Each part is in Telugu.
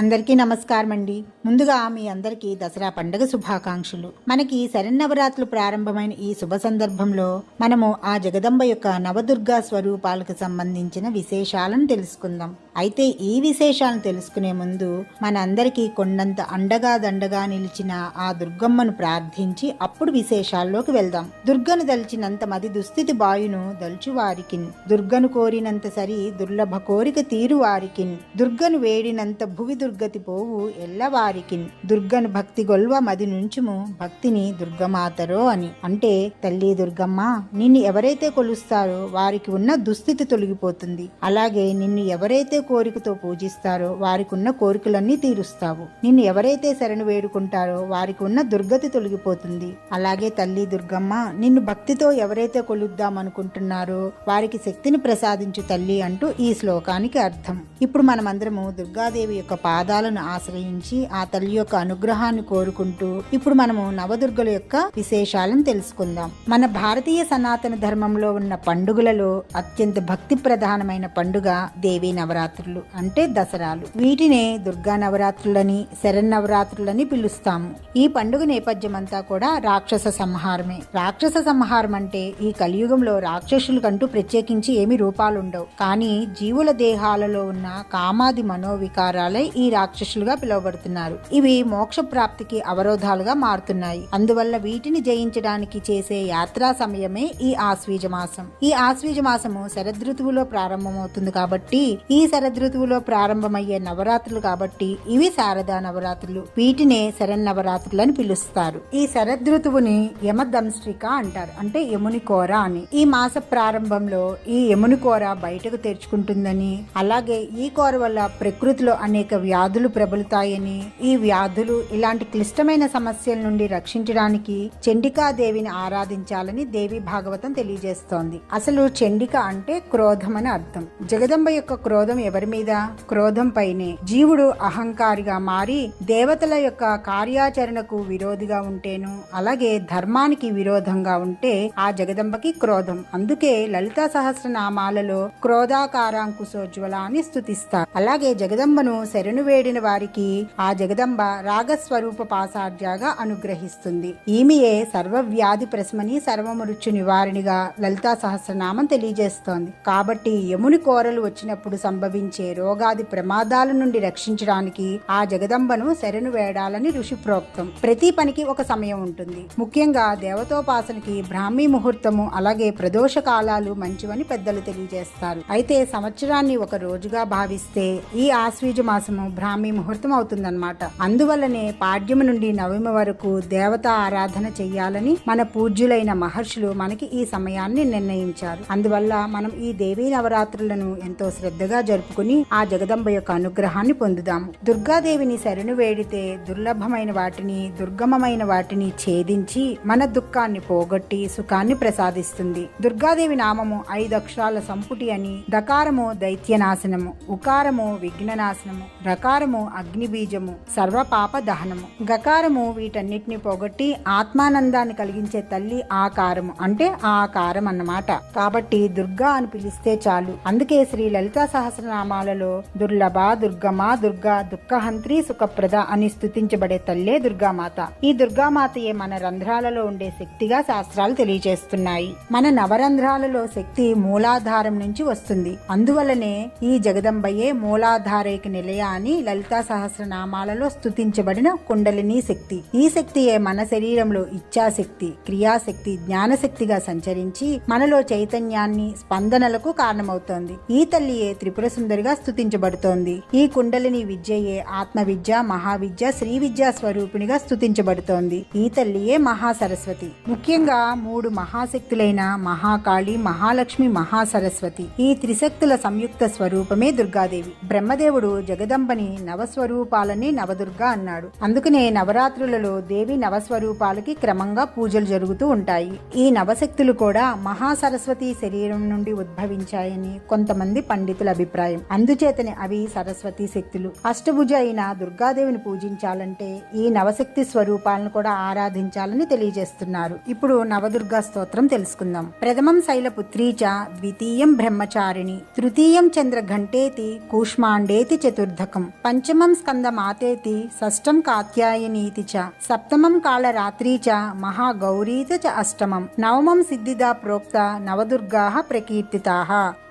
అందరికీ నమస్కారం అండి ముందుగా మీ అందరికీ దసరా పండుగ శుభాకాంక్షలు. మనకి శరన్నవరాత్రులు ప్రారంభమైన ఈ శుభ సందర్భంలో మనము ఆ జగదంబ యొక్క నవదుర్గా స్వరూపాలకు సంబంధించిన విశేషాలను తెలుసుకుందాం. అయితే ఈ విశేషాలను తెలుసుకునే ముందు మనందరికీ కొండంత అండగా దండగా నిలిచిన ఆ దుర్గమ్మను ప్రార్థించి అప్పుడు విశేషాల్లోకి వెళ్దాం. దుర్గను దలిచినంత మది దుస్థితి బాయును దల్చు వారికిన్ దుర్గను కోరినంత సరి దుర్లభ కోరిక తీరు వారికిన్ దుర్గను వేడినంత భువి దుర్గతి పోవు ఎల్లవారికిన్. దుర్గను భక్తి గొల్వ మది నుంచుము భక్తిని దుర్గమాతరో అని. అంటే తల్లి దుర్గమ్మ నిన్ను ఎవరైతే కొలుస్తారో వారికి ఉన్న దుస్థితి తొలగిపోతుంది. అలాగే నిన్ను ఎవరైతే కోరికతో పూజిస్తారో వారికి ఉన్న కోరికలన్నీ తీరుస్తావు. నిన్ను ఎవరైతే శరణు వేడుకుంటారో వారికి ఉన్న దుర్గతి తొలగిపోతుంది. అలాగే తల్లి దుర్గమ్మ నిన్ను భక్తితో ఎవరైతే కొలుద్దామనుకుంటున్నారో వారికి శక్తిని ప్రసాదించు తల్లి అంటూ ఈ శ్లోకానికి అర్థం. ఇప్పుడు మనమందరము దుర్గాదేవి యొక్క పాదాలను ఆశ్రయించి ఆ తల్లి యొక్క అనుగ్రహాన్ని కోరుకుంటూ ఇప్పుడు మనము నవదుర్గల యొక్క విశేషాలను తెలుసుకుందాం. మన భారతీయ సనాతన ధర్మంలో ఉన్న పండుగలలో అత్యంత భక్తి ప్రధానమైన పండుగ దేవీ నవరాత్రులు అంటే దసరాలు. వీటినే దుర్గా నవరాత్రులని శరన్నవరాత్రులని పిలుస్తాము. ఈ పండుగ నేపథ్యం అంతా కూడా రాక్షస సంహారమే. రాక్షస సంహారం అంటే ఈ కలియుగంలో రాక్షసులకంటూ ప్రత్యేకించి ఏమి రూపాలుండవు. కానీ జీవుల దేహాలలో ఉన్న కామాది మనోవికారాలే ఈ రాక్షసులుగా పిలువబడుతున్నారు. ఇవి మోక్ష ప్రాప్తికి అవరోధాలుగా మారుతున్నాయి. అందువల్ల వీటిని జయించడానికి చేసే యాత్రా సమయమే ఈ ఆశ్వీజ మాసం ఈ ఆశ్వీజ మాసము శరదృతువులో ప్రారంభమవుతుంది కాబట్టి ఈ శరదృతువులో ప్రారంభమయ్యే నవరాత్రులు కాబట్టి ఇవి శారదా నవరాత్రులు. వీటినే శరన్నవరాత్రులు అని పిలుస్తారు. ఈ శరదృతువుని యమదంశ్రిక అంటారు. అంటే యముని కోర అని. ఈ మాస ప్రారంభంలో ఈ యముని కోర బయటకు తెరుచుకుంటుందని అలాగే ఈ కోర వల్ల ప్రకృతిలో అనేక వ్యాధులు ప్రబలుతాయని ఈ వ్యాధులు ఇలాంటి క్లిష్టమైన సమస్యల నుండి రక్షించడానికి చండికాదేవిని ఆరాధించాలని దేవి భాగవతం తెలియజేస్తోంది. అసలు చండిక అంటే క్రోధం అని అర్థం. జగదంబ యొక్క క్రోధం ఎవరి మీద? క్రోధం పైనే. జీవుడు అహంకారిగా మారి దేవతల యొక్క కార్యాచరణకు విరోధిగా ఉంటేను అలాగే ధర్మానికి విరోధంగా ఉంటే ఆ జగదంబకి క్రోధం. అందుకే లలితా సహస్రనామాలలో క్రోధాకారాంకుశోజ్వల అని స్థుతిస్తారు అలాగే జగదంబను శరణు వేడిన వారికి ఆ జగదంబ రాగస్వరూప పాసార్జాగా అనుగ్రహిస్తుంది. ఈమెయే సర్వవ్యాధి ప్రశ్మని సర్వమృత్యు నివారణిగా లలితా సహస్రనామం తెలియజేస్తోంది. కాబట్టి యముని కోరలు వచ్చినప్పుడు సంభవించే రోగాది ప్రమాదాల నుండి రక్షించడానికి ఆ జగదంబను శరణు వేడాలని ఋషి ప్రోక్తం. ప్రతి పనికి ఒక సమయం ఉంటుంది. ముఖ్యంగా దేవతోపాసనకి బ్రాహ్మీ ముహూర్తము అలాగే ప్రదోష కాలాలు మంచివని పెద్దలు తెలియజేస్తారు. అయితే సంవత్సరాన్ని ఒక రోజుగా భావిస్తే ఈ ఆశ్వీజ మాసము బ్రాహ్మీ ముహూర్తం అవుతుందన్నమాట. అందువల్లనే పాడ్యము నుండి నవమి వరకు దేవత ఆరాధన చెయ్యాలని మన పూజ్యులైన మహర్షులు మనకి ఈ సమయాన్ని నిర్ణయించారు. అందువల్ల మనం ఈ దేవీ నవరాత్రులను ఎంతో శ్రద్ధగా జరుపుకుని ఆ జగదంబ యొక్క అనుగ్రహాన్ని పొందుదాము. దుర్గాదేవిని శరణు వేడితే దుర్లభమైన వాటిని దుర్గమమైన వాటిని ఛేదించి మన దుఃఖాన్ని పోగొట్టి సుఖాన్ని ప్రసాదిస్తుంది. దుర్గాదేవి నామము ఐదు అక్షరాల సంపుటి అని దకారము దైత్యనాశనము ఉకారము విఘ్ననాశనము గకారము అగ్నిబీజము సర్వపాప దహనము గకారము వీటన్నిటిని పోగొట్టి ఆత్మానందాన్ని కలిగించే తల్లి ఆకారము అంటే ఆ ఆకారం అన్నమాట కాబట్టి దుర్గా అని పిలిస్తే చాలు. అందుకే శ్రీ లలితా సహస్రనామాలలో దుర్లభ దుర్గమా దుర్గా దుఃఖహంత్రి సుఖప్రద అని స్థుతించబడే తల్లే దుర్గామాత. ఈ దుర్గామాతయే మన రంధ్రాలలో ఉండే శక్తిగా శాస్త్రాలు తెలియజేస్తున్నాయి. మన నవరంధ్రాలలో శక్తి మూలాధారం నుంచి వస్తుంది. అందువలనే ఈ జగదంబయే మూలాధారేకి నిలయ అని లలితా సహస్రనామాలలో స్థుతించబడిన కుండలిని శక్తి. ఈ శక్తియే మన శరీరంలో ఇచ్ఛాశక్తి క్రియాశక్తి జ్ఞానశక్తిగా సంచరించి మనలో చైతన్యాన్ని స్పందనలకు కారణమవుతోంది. ఈ తల్లియే త్రిపుర సుందరిగా స్థుతించబడుతోంది ఈ కుండలిని విద్యయే ఆత్మ విద్య మహావిద్య శ్రీ విద్యా స్వరూపిణిగా స్థుతించబడుతోంది ఈ తల్లియే మహాసరస్వతి. ముఖ్యంగా మూడు మహాశక్తులైన మహాకాళి మహాలక్ష్మి మహాసరస్వతి. ఈ త్రిశక్తుల సంయుక్త స్వరూపమే దుర్గాదేవి. బ్రహ్మదేవుడు జగదంబ జగదంబని నవస్వరూపాలని నవదుర్గ అన్నాడు. అందుకనే నవరాత్రులలో దేవి నవస్వరూపాలకి క్రమంగా పూజలు జరుగుతూ ఉంటాయి. ఈ నవశక్తులు కూడా మహాసరస్వతి శరీరం నుండి ఉద్భవించాయని కొంతమంది పండితుల అభిప్రాయం. అందుచేతనే అవి సరస్వతి శక్తులు. అష్టభుజ అయిన దుర్గాదేవిని పూజించాలంటే ఈ నవశక్తి స్వరూపాలను కూడా ఆరాధించాలని తెలియజేస్తున్నారు. ఇప్పుడు నవదుర్గా స్తోత్రం తెలుసుకుందాం. ప్రథమం శైలపుత్రీచ ద్వితీయం బ్రహ్మచారిణి తృతీయం చంద్ర ఘంటేతి కూష్మాండేతి చతుర్థకం పంచమం స్కంద మాతేతి షష్టం కాత్యాయనీతి చ సప్తమం కాళ రాత్రి చ మహాగౌరీత చ అష్టమం. నవమం సిద్ధిదా ప్రోక్త నవదుర్గా ప్రకీర్తితా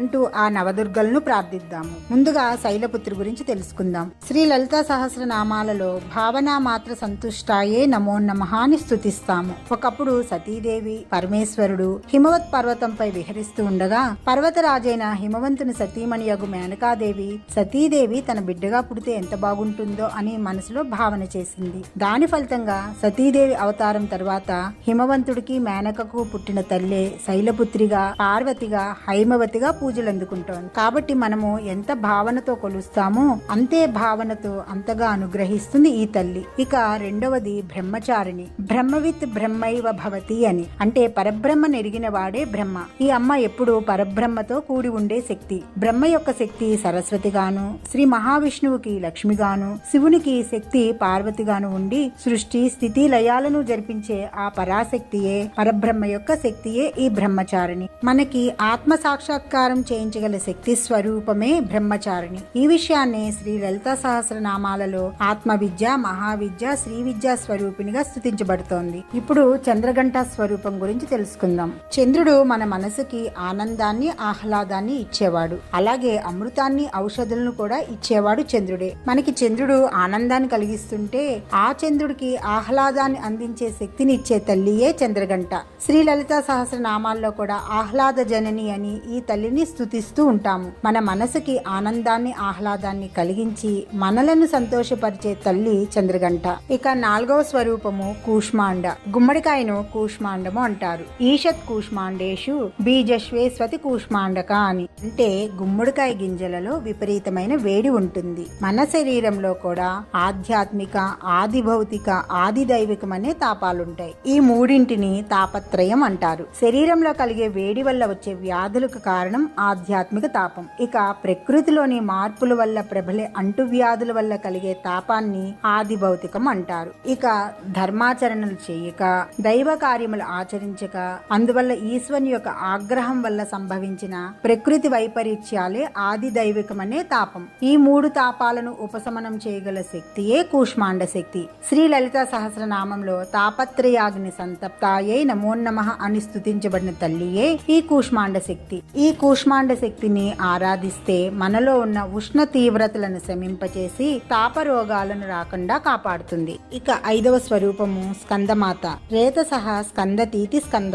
అంటూ ఆ నవదుర్గలను ప్రార్థిద్దాము. ముందుగా శైలపుత్రి గురించి తెలుసుకుందాం. శ్రీ లలిత సహస్రనామాలలో భావన మాత్ర సంతుష్టాయే నమో నమః అని స్థుతిస్తాము ఒకప్పుడు సతీదేవి పరమేశ్వరుడు హిమవత్ పర్వతంపై విహరిస్తూ ఉండగా పర్వతరాజైన హిమవంతుని సతీమణియగు మేనకాదేవి సతీదేవి తన బిడ్డగా పుడితే ఎంత బాగుంటుందో అని మనసులో భావన చేసింది. దాని ఫలితంగా సతీదేవి అవతారం తర్వాత హిమవంతుడికి మేనకకు పుట్టిన తల్లే శైలపుత్రిగా పార్వతిగా హైమవతిగా పూజలు అందుకుంటోంది కాబట్టి మనము ఎంత భావనతో కొలుస్తామో అంతే భావనతో అంతగా అనుగ్రహిస్తుంది ఈ తల్లి. ఇక రెండవది బ్రహ్మచారిణి. బ్రహ్మవిత్ బ్రహ్మైవ భవతి అని. అంటే పరబ్రహ్మ నెరిగిన వాడే బ్రహ్మ. ఈ అమ్మ ఎప్పుడు పరబ్రహ్మతో కూడి ఉండే శక్తి. బ్రహ్మ యొక్క శక్తి సరస్వతిగాను శ్రీ మహావిష్ణువు విష్ణువుకి లక్ష్మిగాను శివునికి శక్తి పార్వతిగాను ఉండి సృష్టి స్థితి లయాలను జరిపించే ఆ పరాశక్తియే పరబ్రహ్మ యొక్క శక్తియే ఈ బ్రహ్మచారిణి. మనకి ఆత్మ సాక్షాత్కారం చేయించగల శక్తి స్వరూపమే బ్రహ్మచారిణి. ఈ విషయాన్ని శ్రీ లలిత సహస్రనామాలలో ఆత్మ విద్య మహావిద్య శ్రీ విద్యా స్వరూపిణిగా స్థుతించబడుతోంది. ఇప్పుడు చంద్రగంట స్వరూపం గురించి తెలుసుకుందాం. చంద్రుడు మన మనసుకి ఆనందాన్ని ఆహ్లాదాన్ని ఇచ్చేవాడు. అలాగే అమృతాన్ని ఔషధులను కూడా ఇచ్చేవాడు చంద్రుడు. మనకి చంద్రుడు ఆనందాన్ని కలిగిస్తుంటే ఆ చంద్రుడికి ఆహ్లాదాన్ని అందించే శక్తిని ఇచ్చే తల్లియే చంద్రగంట. శ్రీ లలిత సహస్రనామాల్లో కూడా ఆహ్లాద జనని అని ఈ తల్లిని స్తుతిస్తూ ఉంటాము. మన మనసుకి ఆనందాన్ని ఆహ్లాదాన్ని కలిగించి మనలను సంతోషపరిచే తల్లి చంద్రగంట. ఇక నాలుగవ స్వరూపము కూష్మాండ. గుమ్మడికాయను కూష్మాండము అంటారు. ఈషత్ కూష్మాండేషు బీజశ్వేస్వతి కూష్మాండక అని. అంటే గుమ్మడికాయ గింజలలో విపరీతమైన వేడి ఉంటుంది. మన శరీరంలో కూడా ఆధ్యాత్మిక ఆది భౌతిక ఆది దైవికం అనే తాపాలుంటాయి. ఈ మూడింటిని తాపత్రయం అంటారు. శరీరంలో కలిగే వేడి వల్ల వచ్చే వ్యాధులకు కారణం ఆధ్యాత్మిక తాపం. ఇక ప్రకృతిలోని మార్పుల వల్ల ప్రబలే అంటువ్యాధుల వల్ల కలిగే తాపాన్ని ఆది భౌతికం అంటారు. ఇక ధర్మాచరణలు చేయక దైవ కార్యములు ఆచరించక అందువల్ల ఈశ్వరుని యొక్క ఆగ్రహం వల్ల సంభవించిన ప్రకృతి వైపరీత్యాలే ఆది దైవికమనే తాపం. ఈ మూడు తాపాలను ఉపశమనం చేయగల శక్తియే కూష్మాండ శక్తి. శ్రీ లలిత సహస్రనామంలో తాపత్రయాగ్ని సంతప్తాయే నమోన్నమ అని స్థుతించబడిన తల్లియే ఈ కూష్మాండ శక్తి. ఈ కూష్మాండ శక్తిని ఆరాధిస్తే మనలో ఉన్న ఉష్ణ తీవ్రతలను శమింపచేసి తాప రోగాలను రాకుండా కాపాడుతుంది. ఇక ఐదవ స్వరూపము స్కందమాత. రేత సహా స్కందతీతి స్కంద.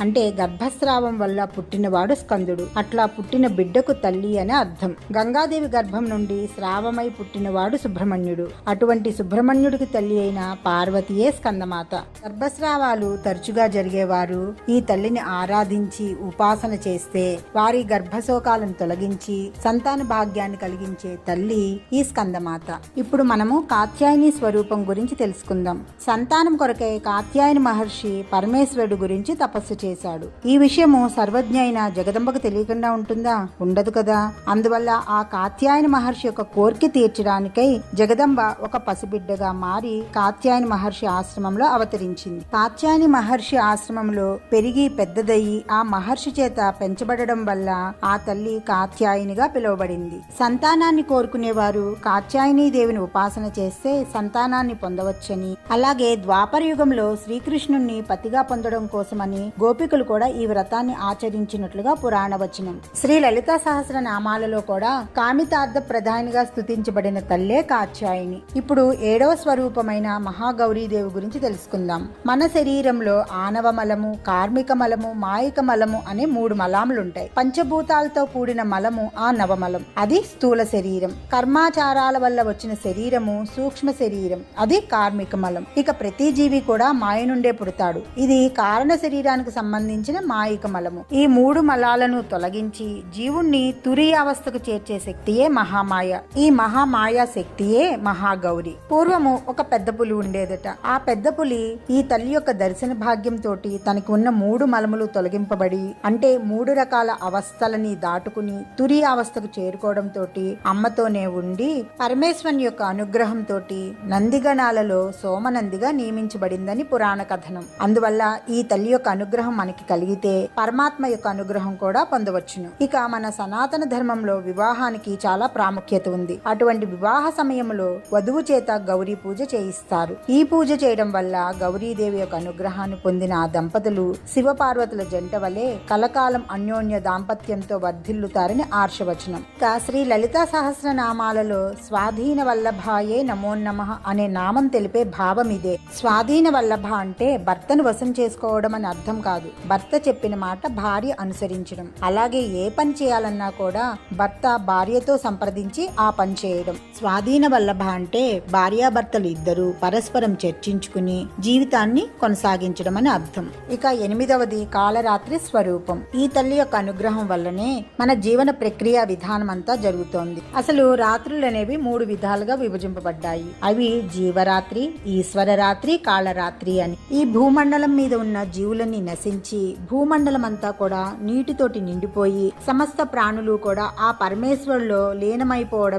అంటే గర్భస్రావం వల్ల పుట్టినవాడు స్కందుడు. అట్లా పుట్టిన బిడ్డకు తల్లి అని అర్థం. గంగాదేవి గర్భం నుండి స్రావమై పుట్టినవాడు సుబ్రహ్మణ్యుడు. అటువంటి సుబ్రహ్మణ్యుడికి తల్లి అయిన పార్వతియే స్కందమాత. గర్భస్రావాలు తరచుగా జరిగేవారు. ఈ తల్లిని ఆరాధించి ఉపాసన చేస్తే వారి గర్భశోకాలను తొలగించి సంతాన భాగ్యాన్ని కలిగించే తల్లి ఈ స్కందమాత. ఇప్పుడు మనము కాత్యాయని స్వరూపం గురించి తెలుసుకుందాం. సంతానం కొరకే కాత్యాయని మహర్షి పరమేశ్వరుడు గురించి తపస్సు చేశాడు. ఈ విషయము సర్వజ్ఞ అయిన జగదంబకు తెలియకుండా ఉంటుందా? ఉండదు కదా. అందువల్ల ఆ కాత్యాయన మహర్షి యొక్క కోరిక తీర్చడానికై జగదంబ ఒక పసిబిడ్డగా మారి కాత్యాయని మహర్షి ఆశ్రమంలో అవతరించింది. కాత్యాయని మహర్షి ఆశ్రమంలో పెరిగి పెద్దదయ్యి ఆ మహర్షి చేత పెంచబడడం వల్ల ఆ తల్లి కాత్యాయనిగా పిలువబడింది. సంతానాన్ని కోరుకునేవారు కాత్యాయని దేవిని ఉపాసన చేస్తే సంతానాన్ని పొందవచ్చని అలాగే ద్వాపర యుగంలో శ్రీకృష్ణుణ్ణి పతిగా పొందడం కోసమని గోపికలు కూడా ఈ వ్రతాన్ని ఆచరించినట్లుగా పురాణ వచనం శ్రీ లలిత సహస్ర నామాలలో కూడా కామితార్థ ప్రధానిగా స్థుతించబడిన తల్లే కాత్యాయని. ఇప్పుడు ఏడవ స్వరూపమైన మహాగౌరీదేవి గురించి తెలుసుకుందాం. మన శరీరంలో ఆనవ మలము కార్మిక మలము మాయిక మలము అనే మూడు మలాములుంటాయి. పంచభూతాలతో కూడిన మలము ఆ నవమలం అది స్థూల శరీరం. కర్మాచారాల వల్ల వచ్చిన శరీరము సూక్ష్మ శరీరం. అది కార్మిక మలం. ఇక ప్రతి జీవి కూడా మాయ నుండే పుడతాడు. ఇది కారణ శరీరానికి సంబంధించిన మాయిక మలము. ఈ మూడు మలాలను తొలగించి జీవుణ్ణి తురియ అవస్థకు చేర్చే శక్తియే మహామాయ. ఈ మహామాయ శక్తియే మహాగౌరి. పూర్వము ఒక పెద్ద పులి ఉండేదట. ఆ పెద్ద పులి ఈ తల్లి యొక్క దర్శన భాగ్యంతో తనకు ఉన్న మూడు మలములు తొలగింపబడి అంటే మూడు రకాల అవస్థలని దాటుకుని తురి అవస్థకు చేరుకోవడంతో అమ్మతోనే ఉండి పరమేశ్వరుని యొక్క అనుగ్రహంతో నందిగణాలలో సోమనందిగా నియమించబడిందని పురాణ కథనం. అందువల్ల ఈ తల్లి యొక్క అనుగ్రహం మనకి కలిగితే పరమాత్మ యొక్క అనుగ్రహం కూడా పొందవచ్చును. ఇక మన సనాతన ధర్మంలో వివాహానికి చాలా ప్రాముఖ్యత ఉంది. ఉంటుంది అటువంటి వివాహ సమయంలో వధువు చేత గౌరీ పూజ చేయిస్తారు. ఈ పూజ చేయడం వల్ల గౌరీదేవి యొక్క అనుగ్రహాన్ని పొందిన ఆ దంపతులు శివపార్వతుల జంట వలె కలకాలం అన్యోన్య దాంపత్యంతో వర్ధిల్లుతారని ఆర్షవచనం. ఇక శ్రీ లలితా సహస్రనామాలలో స్వాధీన వల్లభాయే నమో నమః అనే నామం తెలిపే భావం ఇదే. స్వాధీన వల్లభ అంటే భర్తను వశం చేసుకోవడం అని అర్థం కాదు. భర్త చెప్పిన మాట భార్య అనుసరించడం. అలాగే ఏ పని చేయాలన్నా కూడా భర్త భార్యతో సంప్రదించి ఆ పనిచేయడం. స్వాధీన వల్లభ అంటే భార్యాభర్తలు ఇద్దరు పరస్పరం చర్చించుకుని జీవితాన్ని కొనసాగించడం అని అర్థం. ఇక ఎనిమిదవది కాలరాత్రి స్వరూపం. ఈ తల్లి యొక్క అనుగ్రహం వల్లనే మన జీవన ప్రక్రియ విధానం అంతా జరుగుతోంది. అసలు రాత్రులు అనేవి మూడు విధాలుగా విభజింపబడ్డాయి. అవి జీవరాత్రి ఈశ్వర రాత్రి కాళరాత్రి అని. ఈ భూమండలం మీద ఉన్న జీవులన్నీ నశించి భూమండలం అంతా కూడా నీటితోటి నిండిపోయి సమస్త ప్రాణులు కూడా ఆ పరమేశ్వరులో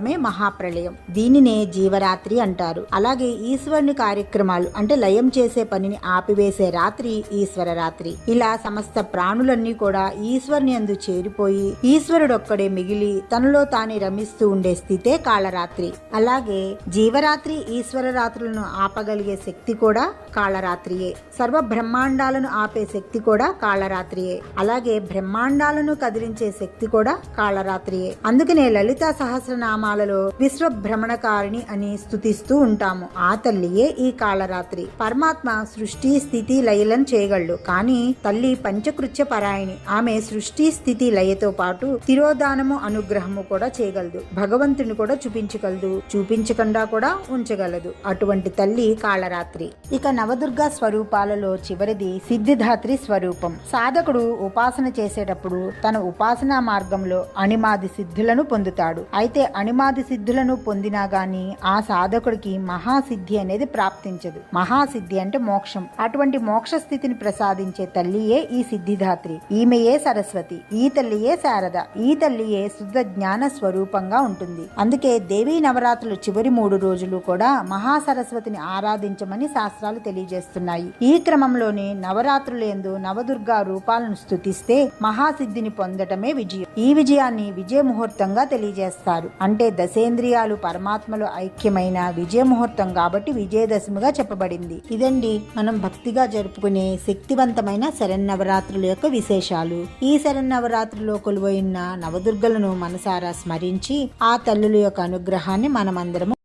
లీనమైపోవడమే మహాప్రళయం. దీనినే జీవరాత్రి అంటారు. అలాగే ఈశ్వరుని కార్యక్రమాలు అంటే లయం చేసే పనిని ఆపివేసే రాత్రి ఈశ్వర రాత్రి. ఇలా సమస్త ప్రాణులన్నీ కూడా ఈశ్వరుని అందు చేరిపోయి ఈశ్వరుడొక్కడే మిగిలి తనలో తానే రమిస్తూ ఉండే స్థితే కాళరాత్రి. అలాగే జీవరాత్రి ఈశ్వర రాత్రులను ఆపగలిగే శక్తి కూడా కాళరాత్రియే. సర్వ బ్రహ్మాండాలను ఆపే శక్తి కూడా కాళరాత్రియే. అలాగే బ్రహ్మాండాలను కదిలించే శక్తి కూడా కాళరాత్రియే. అందుకనే లలిత సహస్రనామాలలో విశ్వ విశ్వభ్రమణకారిణి అని స్థుతిస్తూ ఉంటాము. ఆ తల్లియే ఈ కాళరాత్రి పరమాత్మ సృష్టి స్థితి లయలను చేయగలడు. కానీ తల్లి పంచకృత్య పరాయణి. ఆమె సృష్టి స్థితి లయతో పాటు తిరోధానము అనుగ్రహము కూడా చేయగలదు. భగవంతుని కూడా చూపించగలదు. చూపించకుండా కూడా ఉంచగలదు. అటువంటి తల్లి కాళరాత్రి ఇక నవదుర్గా స్వరూపాలలో చివరిది సిద్ధిధాత్రి స్వరూపం. సాధకుడు ఉపాసన చేసేటప్పుడు తన ఉపాసనా మార్గంలో అణిమాది సిద్ధులను పొందుతాడు. అయితే అణిమాది సిద్ధులను పొందినా గాని ఆ సాధకుడికి మహాసిద్ధి అనేది ప్రాప్తించదు. మహాసిద్ధి అంటే మోక్షం. అటువంటి మోక్ష స్థితిని ప్రసాదించే తల్లియే ఈ సిద్ధిధాత్రి ఈమెయే సరస్వతి. ఈ తల్లియే శారద. ఈ తల్లియే శుద్ధ జ్ఞాన స్వరూపంగా ఉంటుంది. అందుకే దేవీ నవరాత్రులు చివరి మూడు రోజులు కూడా మహాసరస్వతిని ఆరాధించమని శాస్త్రాలు తెలియజేస్తున్నాయి. ఈ క్రమంలోనే నవరాత్రులందు నవదుర్గా రూపాలను స్తుతిస్తే మహాసిద్ధిని పొందటమే విజయం. ఈ విజయాన్ని విజయ ముహూర్తంగా తెలియజేస్తారు. అంటే దశేంద్రియాలు పరమాత్మలో ఐక్యమైన విజయ ముహూర్తం కాబట్టి విజయదశమిగా చెప్పబడింది. ఇదండి మనం భక్తిగా జరుపుకునే శక్తివంతమైన శరన్నవరాత్రుల యొక్క విశేషాలు. ఈ శరన్నవరాత్రిలో కొలువైన నవదుర్గలను మనసారా స్మరించి ఆ తల్లుల యొక్క అనుగ్రహాన్ని మనమందరము